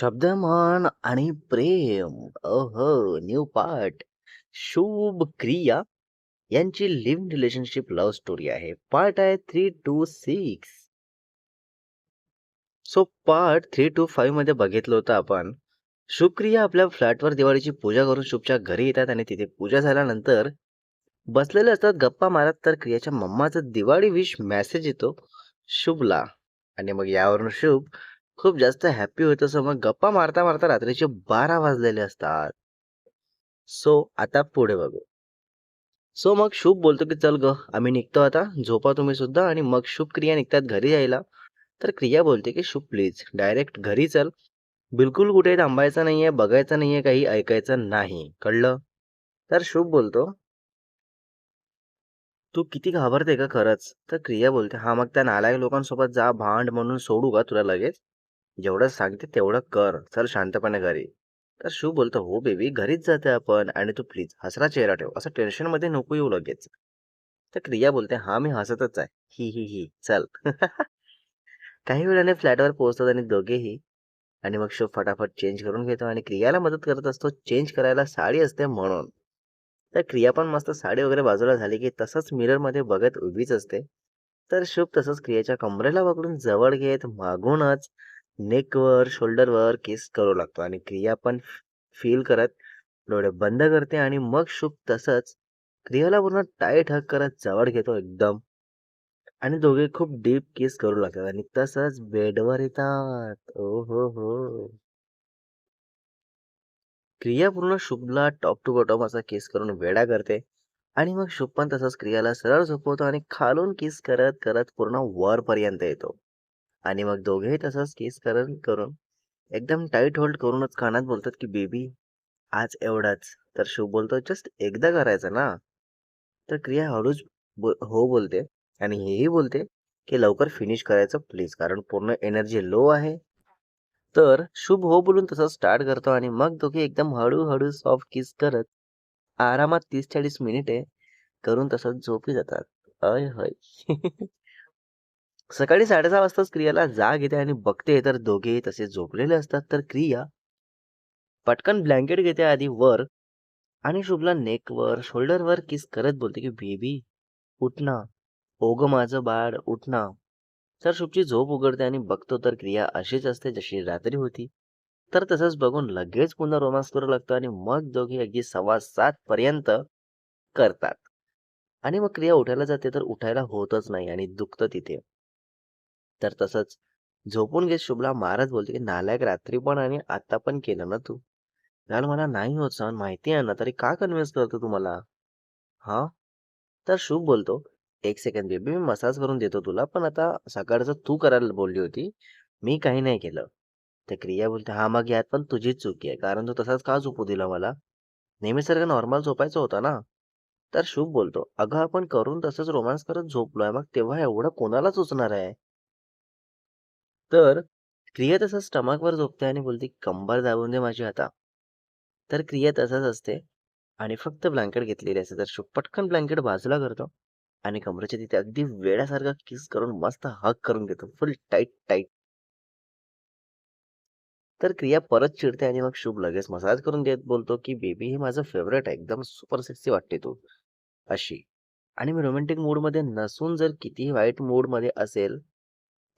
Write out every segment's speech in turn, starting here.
शब्दमान आणि प्रेम अहो new part Shubh Kriya यांची लिव्ह रिलेशनशिप लव्ह स्टोरी आहे. पार्ट आहे three two six so part three two फाईव्हमध्ये बघितलं होतं आपण. शुभक्रिया आपल्या फ्लॅटवर दिवाळीची पूजा करून शुभच्या घरी येतात आणि तिथे पूजा झाल्यानंतर बसलेले असतात गप्पा मारत तर क्रियाच्या मम्माचा दिवाळी विश मेसेज येतो शुभला. आणि मग यावरून शुभ खूप जास्त हॅप्पी होत. असं मग गप्पा मारता मारता रात्रीचे बारा वाजलेले असतात. सो आता पुढे बघू. सो मग शुभ बोलतो की चल ग आम्ही निघतो आता. झोपा तुम्ही सुद्धा आणि मग शुभ क्रिया निघतात घरी यायला. तर क्रिया बोलते की शुभ प्लीज डायरेक्ट घरी चल. बिलकुल कुठे थांबायचं नाहीये बघायचं नाहीये काही ऐकायचं नाही. कळलं? तर शुभ बोलतो तू किती घाबरते का खरंच. तर क्रिया बोलते हा मग त्या नालायक लोकांसोबत जा भांड म्हणून सोडू का तुला लगेच. जेवढं सांगते तेवढं कर. चल शांतपणे घरी. तर शिव बोलतो हो बेबी घरीच जाते आपण आणि तू प्लीज हसरा चेहरा ठेव. असं टेन्शनमध्ये नको येऊ लगेच. तर क्रिया बोलते हा मी हसतच आहे. ही ही ही चल. काही वेळाने फ्लॅटवर पोहोचतात आणि दोघेही आणि मग शुभ फटाफट चेंज करून घेतो आणि क्रियाला मदत करत असतो चेंज करायला साडी असते म्हणून. तर क्रिया पण मस्त साडी वगैरे बाजूला झाली की तसंच मिररमध्ये बघत उभीच असते. तर शुभ तसंच क्रियाच्या कमरेला पकडून जवळ घेत मागूनच नेकवर शोल्डरवर केस करू लागतो आणि क्रिया पण फील करत डोळे बंद करते आणि मग शुभ तसंच क्रियाला पूर्ण टाईट हक करत जवळ घेतो एकदम. आणि दोघे खूप डीप केस करू लागतात आणि तसंच बेडवर येतात. ओ हो हो. क्रिया पूर्ण शुभला टॉप टू बॉटम असा केस करून वेडा करते आणि मग शुभ पण तसंच क्रियाला सरळ झोपवतो आणि खालून किस करत करत पूर्ण वर पर्यंत येतो. आणि मग दोघेही तसंच केस करून करून एकदम टाईट होल्ड करूनच कानात बोलतात की बेबी आज एवढाच. तर शुभ बोलतो जस्ट एकदा करायचं ना. तर क्रिया हळूच बो- हो बोलते आणि हेही बोलते की लवकर फिनिश करायचं प्लीज कारण पूर्ण एनर्जी लो आहे. तर शुभ हो बोलून तसं स्टार्ट करतो आणि मग दोघे एकदम हळूहळू सॉफ्ट किस करत आरामात तीस चाळीस मिनिटे करून तसंच झोपी जातात. अय हय. सकाळी साडेसहा वाजताच क्रियाला जाग येते आणि बघते. तर दोघे तसे झोपलेले असतात. तर क्रिया पटकन ब्लँकेट घेते आधी वर आणि शुभला नेकवर शोल्डरवर किस करत बोलते की बेबी उठना ओग माझं बाळ उठना तर शुभची झोप उघडते आणि बघतो. तर क्रिया अशीच असते जशी रात्री होती. तर तसंच बघून लगेच पुन्हा रोमांस करू लागतो आणि मग दोघे अगदी सव्वा सात पर्यंत करतात. आणि मग क्रिया उठायला जाते. तर उठायला होतच नाही आणि दुखतं तिथे. तर तसंच झोपून घेत शुभला मारत बोलते की नालायक रात्री पण आणि आता पण केलं ना तू? लाल मला नाही होत सहन माहिती आहे ना तरी का कन्व्हिन्स करतो तुम्हाला हा? तर शुभ बोलतो एक सेकंड बेबी मी मसाज करून देतो तुला पण आता सकाळचं तू करायला बोलली होती मी काही नाही केलं. तर क्रिया बोलते हा मग यात पण तुझीच चुकी आहे कारण तू तसाच का झोपू दिला मला? नेहमीसारखं नॉर्मल झोपायचं होतं ना? तर शुभ बोलतो अगं आपण करून तसंच रोमांस करत झोपलोय मग तेव्हा एवढं कोणाला सुचणार आहे? तर क्रिया तसंच स्टमकवर झोपते आणि बोलते कंबर दाबून दे माझी आता. तर क्रिया तसंच असते आणि फक्त ब्लँकेट घेतलेली असते. तर शुभ पटकन ब्लँकेट बाजूला करतो आणि कमरेच्या तिथे अगदी वेड्यासारखा किस करून मस्त हक करून घेतो. Full tight tight. तर क्रिया परत चिडते आणि मग शुभ लगेच मसाज करून देत बोलतो की बेबी हे माझं फेवरेट आहे. एकदम सुपर सेक्सी वाटते तू. अशी. आणि मी रोमॅन्टिक मूडमध्ये नसून जर कितीही वाईट मूडमध्ये असेल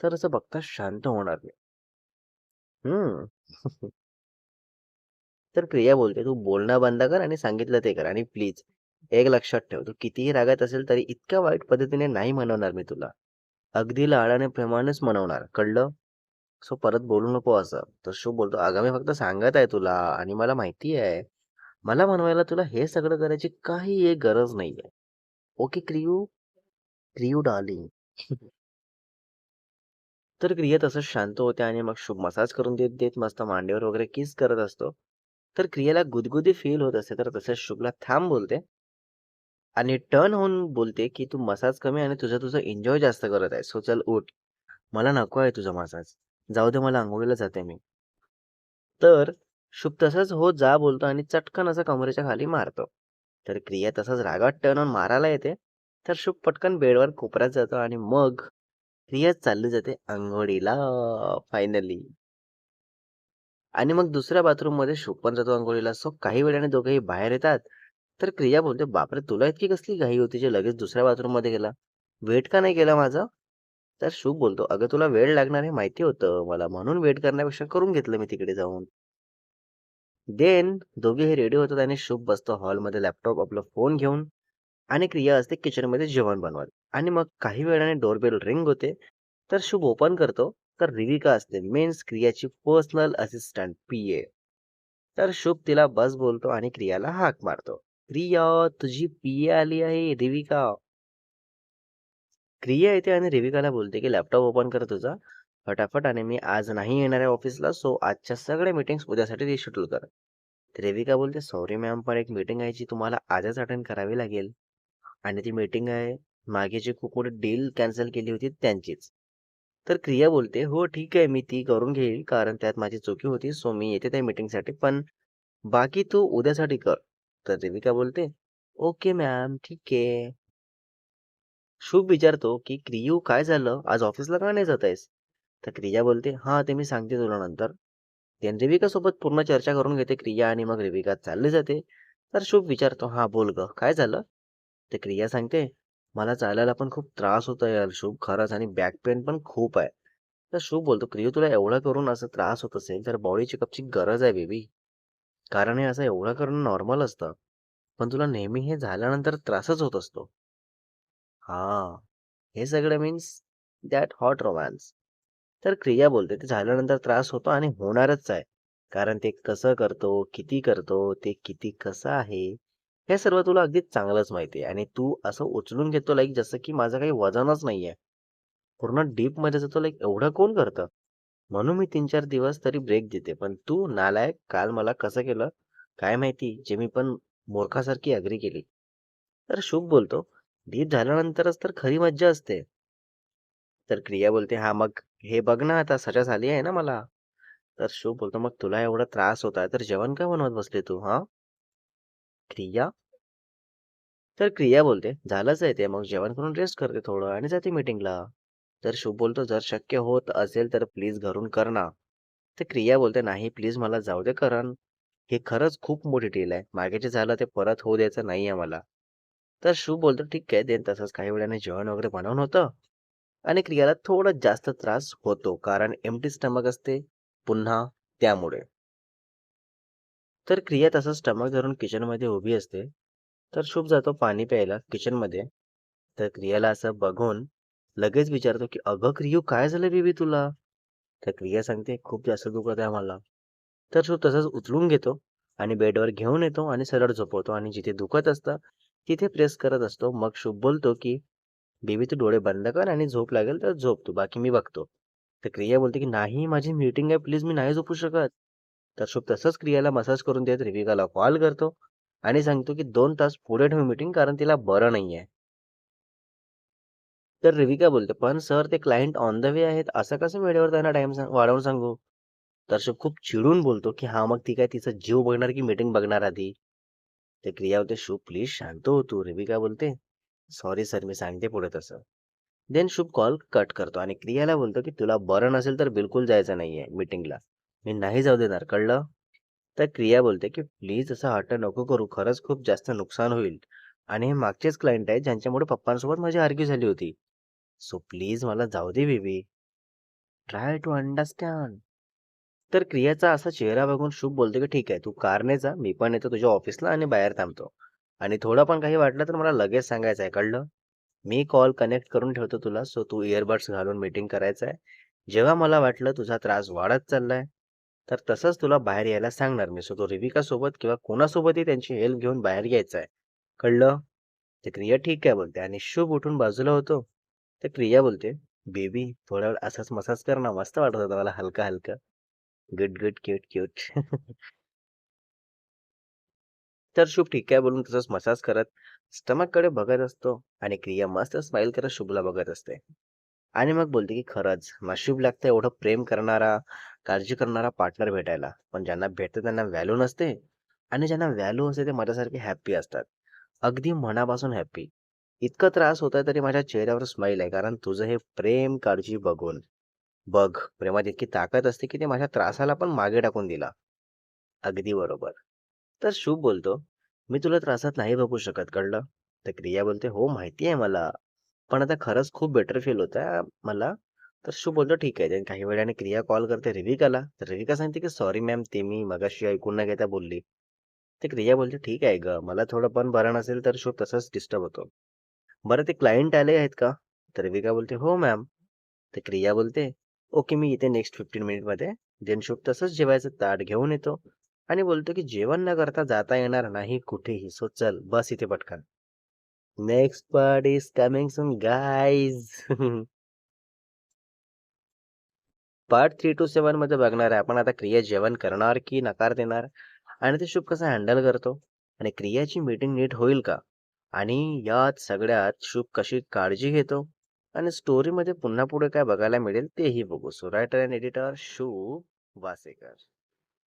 तर असं बघता शांत होणार नाही. हम्म तर प्रिया बोलते तू बोलणं बंद कर आणि सांगितलं ते कर आणि प्लीज एक लक्षात ठेव तू कितीही रागात असेल तरी इतक्या वाईट पद्धतीने नाही म्हणवणार मी तुला. अगदी लाडाने प्रमाणेच मनवणार कळलं? सो परत बोलू नको असं. तर शो बोलतो अगं मी फक्त सांगत आहे तुला आणि मला माहिती आहे मला म्हणवायला तुला हे सगळं करायची काही एक गरज नाहीये. ओके क्रियू? क्रियू डार्लिंग. तर क्रिया तसंच शांत होते आणि मग शुभ मसाज करून देत देत मस्त मांडीवर वगैरे किस करत असतो. तर क्रियाला गुदगुदी फील होत असते तर तसंच शुभला थांब बोलते. आणि टर्न होऊन बोलते की तू मसाज कमी आणि तुझं तुझं एन्जॉय जास्त करत आहे. सो चल उठ. मला नको आहे तुझा मसाज. जाऊ दे मला आंघोळीला जाते मी. तर शुभ तसंच हो जा बोलतो आणि चटकन असं कमरेच्या खाली मारतो. तर क्रिया तसंच रागात टर्न होऊन मारायला येते. तर शुभ पटकन बेडवर कोपऱ्यात जातो आणि मग क्रिया चालली जाते आंघोळीला फायनली आणि मग दुसऱ्या बाथरूममध्ये शुभ पण जातो अंघोळीला. सो काही वेळाने दोघेही बाहेर येतात. तर क्रिया बोलते, "बापरे! तुला इतकी कसली घाई होती जे लगेच दुसऱ्या बाथरूममध्ये गेला? वेट का नाही केला माझा?" तर शुभ बोलतो, "अगं तुला वेळ लागणार हे माहिती होतं मला. म्हणून वेट करण्यापेक्षा करून घेतलं मी तिकडे जाऊन." देन दोघेही रेडी होतात आणि शुभ बसतो हॉलमध्ये लॅपटॉप, आपला फोन घेऊन आणि क्रिया असते किचनमध्ये जेवण बनवत. आणि मग काही वेळाने डोरबेल रिंग होते. तर शुभ ओपन करतो. तर रिविका असते मेन्स क्रियाची पर्सनल असिस्टंट पीए. तर शुभ तिला बस बोलतो आणि क्रियाला हाक मारतो. "क्रिया, तुझी पीए आली आहे रिविका." क्रिया येते आणि रिविकाला बोलते, की "लॅपटॉप ओपन कर तुझा फटाफट आणि मी आज नाही येणार आहे ऑफिसला. सो आजच्या सगळ्या मीटिंग्स उद्यासाठी रिशेड्यूल कर." रेविका बोलते, "सॉरी मॅम, पण एक मीटिंग आहे जी तुम्हाला आजच अटेंड करावी लागेल आणि ती मीटिंग आहे मागे जे खूप डील कॅन्सल केली होती त्यांचीच." तर क्रिया बोलते, "हो ठीक आहे, मी ती करून घेईल कारण त्यात माझी चुकी होती. सो मी येते त्या मीटिंगसाठी. पण बाकी तू उद्यासाठी कर." तर देविका बोलते, "ओके मॅम, ठीक आहे." शुभ विचारतो, की "क्रियू काय झालं? आज ऑफिसला का नाही जात आहेस?" तर क्रिया बोलते, "हां, ते मी सांगते तुला नंतर." देन रिविकासोबत पूर्ण चर्चा करून घेते क्रिया आणि मग रेविका चालली जाते. तर शुभ विचारतो, "हां, बोल ग काय झालं?" तर क्रिया सांगते, "मला चालायला पण खूप त्रास होतो यार शुभ खरंच आणि बॅक पेन पण खूप आहे." तर शुभ बोलतो, क्रियो तुला एवढं करून असं त्रास होत असेल तर बॉडी चेकअपची गरज आहे बेबी. कारण हे असं एवढं करणं नॉर्मल असतं. पण तुला नेहमी हे झाल्यानंतर त्रासच होत असतो." हा हे सगळं मीन्स दॅट हॉट रोमॅन्स. तर क्रिया बोलते, "ते झाल्यानंतर त्रास होतो आणि होणारच आहे. कारण ते कसं करतो, किती करतो, ते किती कसं आहे, हे सर्व तुला अगदी चांगलंच माहिती आहे आणि तू असं उचलून घेतो लाईक जसं की माझं काही वजनच नाहीये. पूर्ण डीपमध्ये जातो लाईक एवढं कोण करतं? म्हणून मी 3-4 दिवस तरी ब्रेक देते. पण तू नालायक काल मला कसं केलं काय माहिती, जे मी पण मूर्खासारखी अग्री केली." तर शुभ बोलतो, "डीप झाल्यानंतरच तर खरी मज्जा असते." तर क्रिया बोलते, हा मग हे बघ ना आता सजा झाली आहे ना मला." तर शुभ बोलतो, "मग तुला एवढा त्रास होत आहे, तर जेवण का बनवत बसले तू हा क्रिया तर क्रिया बोलते, "झालंच आहे ते. मग जेवण करून रेस्ट करते थोडं आणि जाते मीटिंगला." तर शुभ बोलतो, "जर शक्य होत असेल तर प्लीज घरून कर ना." तर क्रिया बोलते, "नाही प्लीज मला जाऊ दे कारण हे खरंच खूप मोठी डील आहे. मागे जे झालं ते परत होऊ द्यायचं नाहीये मला." तर शुभ बोलतो, "ठीक आहे." देन तसंच काही वेळाने जेवण वगैरे बनवून होतं आणि क्रियाला थोडा जास्त त्रास होतो कारण एमटी स्टमक असते पुन्हा त्यामुळे. तर क्रिया तसंच स्टमक धरून किचनमध्ये उभी असते. तर शुभ जातो पाणी प्यायला किचनमध्ये. तर क्रियाला असं बघून लगेच विचारतो, की "अगं क्रियू काय झालं बेबी तुला?" तर क्रिया सांगते, "खूप जास्त दुखत आहे मला." तर शुभ तसंच उचलून घेतो आणि बेडवर घेऊन येतो आणि सरळ झोपवतो आणि जिथे दुखत असतं तिथे प्रेस करत असतो. मग शुभ बोलतो, की "बेबी तू डोळे बंद कर आणि झोप लागेल तर झोप तू, बाकी मी बघतो." तर क्रिया बोलते, की "नाही माझी मीटिंग आहे प्लीज मी नाही झोपू शकत." तर शुभ तसंच क्रियाला मसाज करून देत रिविकाला कॉल करतो आणि सांगतो, की दोन तास पुढे ठेव मीटिंग कारण तिला बरं नाहीये. तर रिविका बोलते, "पण सर ते क्लायंट ऑन द वे आहेत. असं कसं वेळेवर त्यांना टाइम वाढवून सांगू?" तर शुभ खूप चिडून बोलतो, की हा मग ती काय तिचा जीव बघणार की मीटिंग बघणार आधी?" ते क्रिया होते "शुभ प्लीज शांत हो तू." रिविका बोलते, "सॉरी सर, मी सांगते पुढे तसं." देन शुभ कॉल कट करतो आणि क्रियाला बोलतो, की "तुला बरं नसेल तर बिलकुल जायचं नाहीये मीटिंगला. मी नाही जाऊ देणार, कळलं?" तर क्रिया बोलते, की "प्लीज असं हट नको करू. खरंच खूप जास्त नुकसान होईल आणि हे मागचेच क्लायंट आहेत ज्यांच्यामुळे पप्पांसोबत माझी आर्ग्यू झाली होती. सो प्लीज मला जाऊ दे बेबी. Try to understand." तर क्रियाचा असा चेहरा बघून शुभ बोलतो, की "ठीक आहे, तू कारने जा. मी पण येतो तुझ्या ऑफिसला आणि बाहेर थांबतो. आणि थोडं पण काही वाटलं तर मला लगेच सांगायचं आहे, कळलं? मी कॉल कनेक्ट करून ठेवतो तुला, सो तू इयरबड्स घालून मीटिंग करायचं आहे. जेव्हा मला वाटलं तुझा त्रास वाढत चाललाय, तर तसंच तुला बाहेर यायला सांगणार मी. सो तो रिविकासोबत किंवा कोणासोबतही त्यांची हेल्प घेऊन बाहेर यायचं आहे. कळलं?" तर क्रिया ठीक आहे बोलते आणि शुभ उठून बाजूला होतो. तर क्रिया बोलते, "बेबी थोडा वेळ असाच मसाज कर ना. मस्त वाटत होता मला हलका-हलका." Good, good. Cute, cute. तर शुभ ठीक आहे बोलून तसंच मसाज करत स्टमककडे बघत असतो आणि क्रिया मस्त स्माईल करत शुभला बघत असते. आणि मग बोलते, की "खरंच नशीब लागतं एवढं प्रेम करणारा, काळजी करणारा पार्टनर भेटायला. पण ज्यांना भेटतं त्यांना व्हॅल्यू नसते आणि ज्यांना व्हॅल्यू असते ते माझ्यासारखे हॅप्पी असतात. अगदी मनापासून हॅप्पी इतका त्रास होतोय तरी माझ्या चेहऱ्यावर स्माईल आहे कारण तुझं हे प्रेम, काळजी बघून." बघ प्रेमात इतकी ताकद असते की ते माझ्या त्रासाला पण मागे टाकून दिला अगदी बरोबर तर शुभ बोलतो मी तुला त्रासात नाही बघू शकत कळलं तर क्रिया बोलते हो माहिती आहे मला पण आता खरंच खूप बेटर फील होत आहे मला. तर शुभ बोलतो ठीक आहे. काही वेळाने क्रिया कॉल करते रिविकाला तर रिविका सांगते की सॉरी मॅम ते मी मगाशी ऐकून न घेता बोलली. ते क्रिया बोलते ठीक आहे ग. मला थोडं पण बरं नसेल तर शुभ तसंच डिस्टर्ब होतो. बरं ते क्लायंट आले आहेत का? तर रिविका बोलते हो मॅम तर क्रिया बोलते ओके मी येते नेक्स्ट फिफ्टीन मिनिटमध्ये देन शुभ तसंच जेवायचं ताट घेऊन येतो. आणि बोलतो की जेवण न करता जाता येणार नाही कुठेही. सो चल बस इथे पटकन. Next part is coming soon guys part three two सेवनमध्ये बघणार आहे. आपण आता क्रिया जेवण करणार की नकार देणार? आणि ते शुभ कसं हँडल करतो? आणि क्रियाची मीटिंग नीट होईल का? आणि यात सगळ्यात शुभ कशी काळजी घेतो? आणि स्टोरीमध्ये पुन्हा पुढे काय बघायला मिळेल तेही बघू. सो रायटर अँड एडिटर शुभ वासेकर.